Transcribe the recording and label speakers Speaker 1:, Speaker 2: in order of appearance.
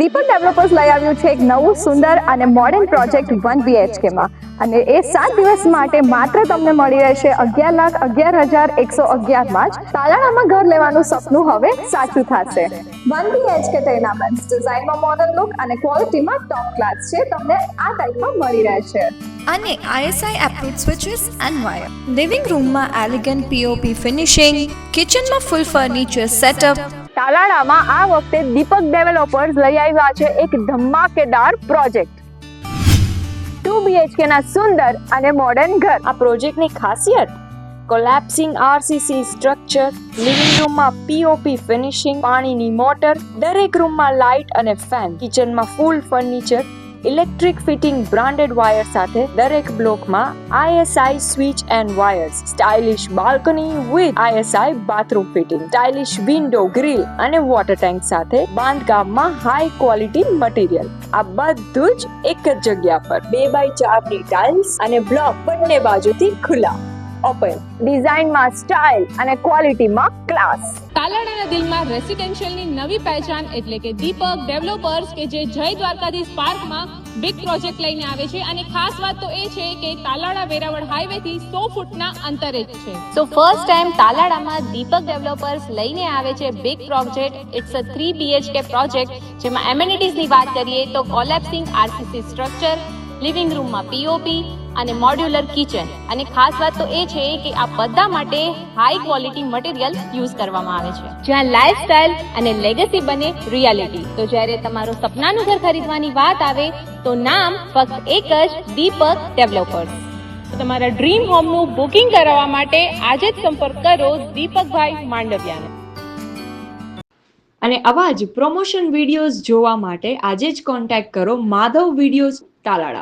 Speaker 1: દીપક developers લઈ આવ્યું છે એક નવું સુંદર અને મોડર્ન પ્રોજેક્ટ વન બીએચકે માં. અને એ સાત દિવસ માટે માત્ર તમને મળી રહેશે અગિયાર લાખ અગિયાર હજાર એકસો અગિયારમાં જ. તાલાળામાં ઘર લેવાનું સપનું હવે સાચું થશે. વન બીએચકે તેના ડિઝાઇનમાં મોડર્ન લુક અને ક્વોલિટીમાં ટોપ ક્લાસ છે. તમને આ ટાઈપમાં મળી રહેશે.
Speaker 2: અને ISI approved switches and wire living રૂમમાં એલિગન્ટ પીઓપી ફિનિશિંગ કિચનમાં ફૂલ ફર્નિચર સેટઅપ
Speaker 1: તાલાળામાં આ વખતે દીપક ડેવલપર્સ લઈ આવ્યા છે એક ધમાકેદાર પ્રોજેક્ટ. ટુ બીએચકે ના સુંદર અને મોડર્ન ઘર.
Speaker 3: આ પ્રોજેક્ટની ખાસિયત કોલેપ્સિંગ આરસીસી સ્ટ્રક્ચર લિવિંગ રૂમમાં પીઓપી ફિનિશિંગ પાણીની મોટર, દરેક રૂમમાં લાઇટ અને ફેન કિચનમાં full furniture electric fitting branded wire સાથે દરેક બ્લોકમાં ISI switch and wires. Stylish balcony with ISI bathroom fitting. Stylish window, grill અને વોટર ટેન્ક સાથે બાંધકામમાં હાઈ ક્વોલિટી મટીરિયલ આ બધું જ એક જ જગ્યા પર. બે બાય ચારની ટાઇલ્સ અને બ્લોક બંને બાજુથી ખુલ્લા. ઓપન
Speaker 1: ડિઝાઇનમાં સ્ટાઇલ અને ક્વોલિટીમાં ક્લાસ
Speaker 4: તાલાડાના દિલમાં રેસિડેન્શિયલની નવી પહેચાન એટલે કે દીપક ડેવલપર્સ કે જે જય દ્વારકાધીશ પાર્કમાં બિગ પ્રોજેક્ટ લઈને આવે છે. અને ખાસ વાત તો એ છે કે તાલાડા વેરાવળ હાઈવે થી સો ફૂટના અંતરે જ છે.
Speaker 5: સો ફર્સ્ટ ટાઈમ તાલાડામાં દીપક ડેવલપર્સ લઈને આવે છે big project it's a three BHK project જેમાં એમ્યુનિટીઝની વાત કરીએ તો કોલેપ્સિંગ આરસીસી સ્ટ્રક્ચર લિવિંગ રૂમમાં પીઓપી અને મોડ્યુલર કિચન. અને ખાસ વાત તો એ છે કે આ બધા માટે હાઈ ક્વોલિટી મટીરિયલ યુઝ કરવામાં આવે છે. જ્યાં લાઇફસ્ટાઇલ અને લેગસી બને રિયાલિટી તો જ્યારે તમારો સપનાનું ઘર ખરીદવાની વાત આવે, તો નામ ફક્ત એક જ દીપક ડેવલપર્સ
Speaker 4: તમારા ડ્રીમ હોમનું બુકિંગ કરાવવા માટે આજે જ સંપર્ક કરો દીપકભાઈ માંડવિયાને.
Speaker 3: અને આવા જ પ્રમોશન વિડીયોઝ જોવા માટે આજે જ કોન્ટેક્ટ કરો માધવ વિડીયોઝ તાલાળા.